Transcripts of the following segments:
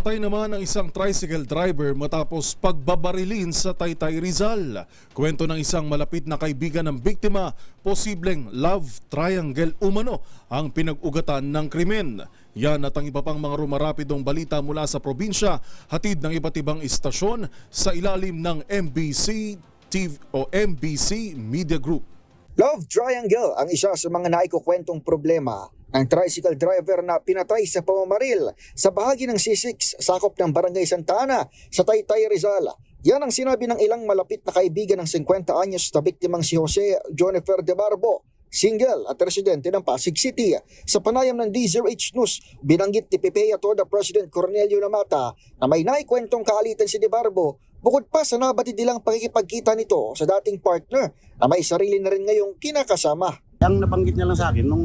Patay naman ang isang tricycle driver matapos pagbabarilin sa Taytay Rizal. Kwento ng isang malapit na kaibigan ng biktima, posibleng love triangle umano ang pinag-ugatan ng krimen. Yan at ang iba pang mga rumarapidong balita mula sa probinsya, hatid ng iba't ibang istasyon sa ilalim ng MBC TV o MBC Media Group. Love Triangle ang isa sa mga naikukwentong problema ng tricycle driver na pinatay sa pamamaril sa bahagi ng C6 sakop ng Barangay Santa Ana sa Taytay Rizal. Yan ang sinabi ng ilang malapit na kaibigan ng 50 anyos na biktimang si Jose Jonifer de Barbo, single at residente ng Pasig City. Sa panayam ng DZRH News, binanggit ni Pepea Toda President Cornelio Namata na may naikwentong kaalitan si de Barbo bukod pa sa nabatid nilang pakikipagkita nito sa dating partner na may sarili na rin ngayong kinakasama. Ang nabanggit niya lang sa akin, nung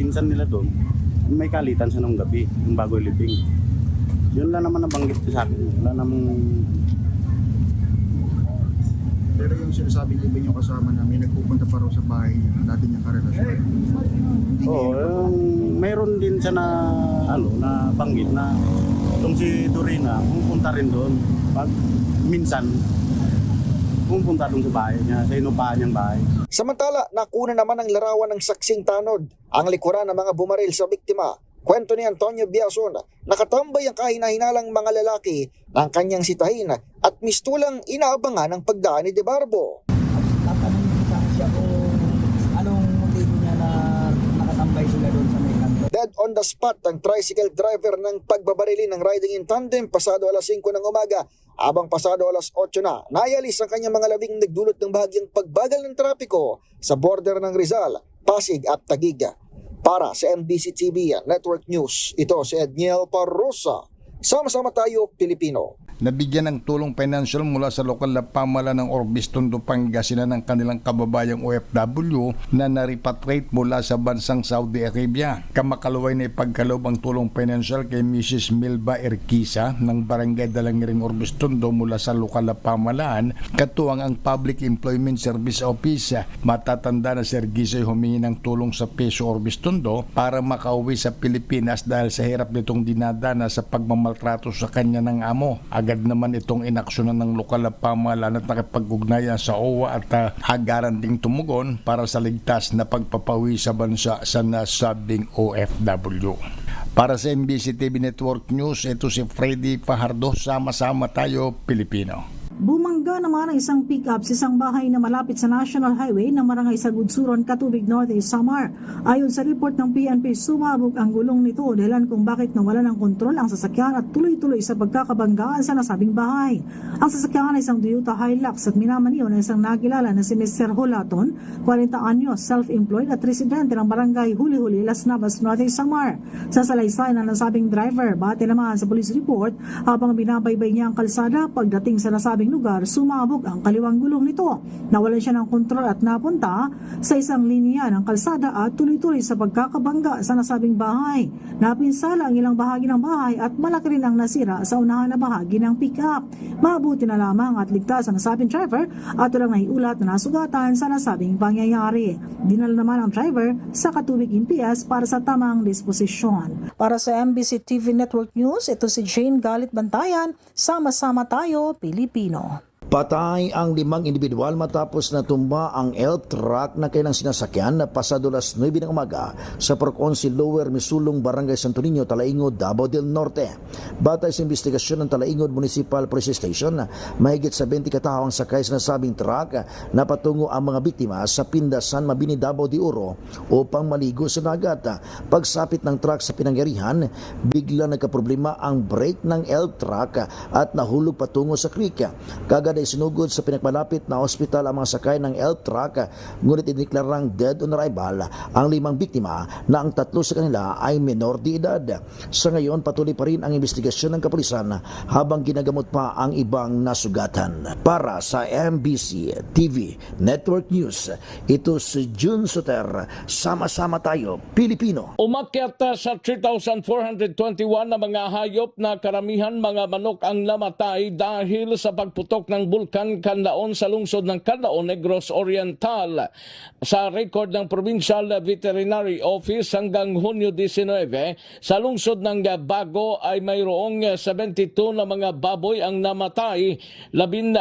pinsan nila doon, may kalitan siya nung gabi, yung bago libing. Yun lang naman nabanggit niya sa akin. Wala namang... Pero yung sinasabi niya iba yung kasama na may nagpupunta pa raw sa bahay niya, dati niyang karelasyon. Niya Oo, yun yung, mayroon din siya na, ano, na banggit na itong si Dorina, pumunta rin doon. Pag minsan, pumunta doon sa bahay niya, sa inupahan niyang bahay. Samantala, nakuna naman ang larawan ng saksing tanod, ang likuran ng mga bumaril sa biktima. Kwento ni Antonio Biason, nakatambay ang kahinahinalang mga lalaki ng kanyang sitahin at mistulang inaabangan ang pagdaan ni De Barbo. Dead on the spot ang tricycle driver ng pagbabarili ng riding in tandem pasado alas 5 ng umaga habang pasado alas 8 na nayalis ang kanyang mga labing nagdulot ng bahagyang pagbagal ng trapiko sa border ng Rizal, Pasig at Taguig. Para sa MBC TV Network News, ito si Edniel Parrosa. Sama-sama tayo, Pilipino. Nabigyan ng tulong financial mula sa lokal na pamahalaan ng Orbis Tondo, Pangasinan ng kanilang kababayang OFW na naripatrate mula sa bansang Saudi Arabia. Kamakalaway na ipagkaloob ang tulong financial kay Mrs. Milba Erquisa ng Barangay Dalangiring Orbis Tondo mula sa lokal na pamahalaan katuwang ang Public Employment Service Office. Matatanda na si Erquisa ay humingi ng tulong sa Peso Orbis Tondo para makauwi sa Pilipinas dahil sa hirap nitong dinadana sa pagmamaltrato sa kanya ng amo. Agad naman itong inaksyonan ng lokal na pamahalaan at nakipag-ugnayan sa OWA at uh, hagaran ding tumugon para sa ligtas na pagpapawi sa bansa sa nasabing OFW. Para sa MBC TV Network News, ito si Freddy Fajardo. Sama-sama tayo, Pilipino. Bumangga naman ang isang pick-up sa isang bahay na malapit sa National Highway ng Marangay sa Gudsuron, Katubig Norte, Samar. Ayon sa report ng PNP, sumabog ang gulong nito dahilan kung bakit nawala ng kontrol ang sasakyan at tuloy-tuloy sa pagkakabanggaan sa nasabing bahay. Ang sasakyan ay isang Toyota Hilux at minamaniyo ng isang nakilala na si Mr. Hulaton, 40 anyos, self-employed at residente ng barangay Huli-Huli, Las Navas, Norte, Samar. Sa salaysay ng nasabing driver, bate naman sa police report habang binabaybay niya ang kalsada pagdating sa nasabing lugar, sumabog ang kaliwang gulong nito. Nawalan siya ng kontrol at napunta sa isang linya ng kalsada at tuloy-tuloy sa pagkakabangga sa nasabing bahay. Napinsala ang ilang bahagi ng bahay at malaki rin ang nasira sa unahan na bahagi ng pick-up. Mabuti na lamang at ligtas ang nasabing driver at walang naiulat na nasugatan sa nasabing pangyayari. Dinala naman ang driver sa Katubig MPS para sa tamang disposisyon. Para sa MBC TV Network News, ito si Jane Galit Bantayan. Sama-sama tayo, Pilipino. Patay ang limang individual matapos na tumba ang elf truck na kailang sinasakyan na pasado las 9 ng umaga sa Proconsi Lower Misulong Barangay Santo Niño, Talaingod, Davao del Norte. Batay sa investigasyon ng Talaingod Municipal Police Station, mahigit sa 20 katao ang sakay sa nasabing truck na patungo ang mga biktima sa Pindasan, Mabini, Davao de Oro upang maligo sa dagat. Pagsapit ng truck sa pinangyarihan, bigla nagkaproblema ang brake ng elf truck at nahulog patungo sa creek. Kagad ay sinugod sa pinagmalapit na ospital ang mga sakay ng elf truck ngunit iniklarang dead on arrival ang limang biktima na ang tatlo sa kanila ay menor de edad. Sa ngayon patuloy pa rin ang investigasyon ng kapulisan habang ginagamot pa ang ibang nasugatan. Para sa MBC TV Network News, ito si June Soter. Sama-sama tayo, Pilipino. Umakyat sa 3,421 na mga hayop na karamihan mga manok ang namatay dahil sa pagputok ng ng Bulkan Canlaon sa lungsod ng Canlaon, Negros Oriental. Sa record ng Provincial Veterinary Office hanggang Hunyo 19, sa lungsod ng Bago ay mayroong 72 na mga baboy ang namatay, 16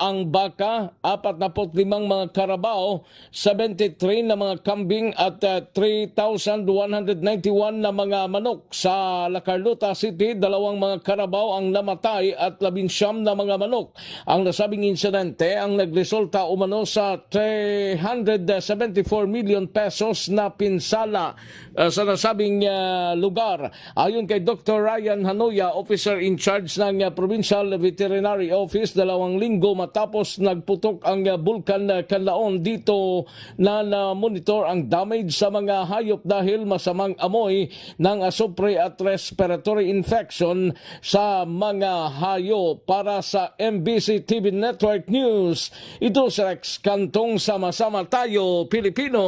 ang baka, 45 mga karabao, 73 na mga kambing at uh, 3,191 na mga manok. Sa La Carlota City, dalawang mga karabaw ang namatay at labinsyam na mga manok. Ang nasabing insidente ang nagresulta umano sa 374 million pesos na pinsala uh, sa nasabing uh, lugar. Ayon kay Dr. Ryan Hanoya, officer in charge ng uh, Provincial Veterinary Office, dalawang linggo matapos nagputok ang Bulkan uh, Canlaon dito na na-monitor ang damage sa mga hayop dahil masamang amoy ng asupre at respiratory infection sa mga hayop. Para sa MBC TV Network News, ito si Rex Kantong Sama-sama Tayo Pilipino.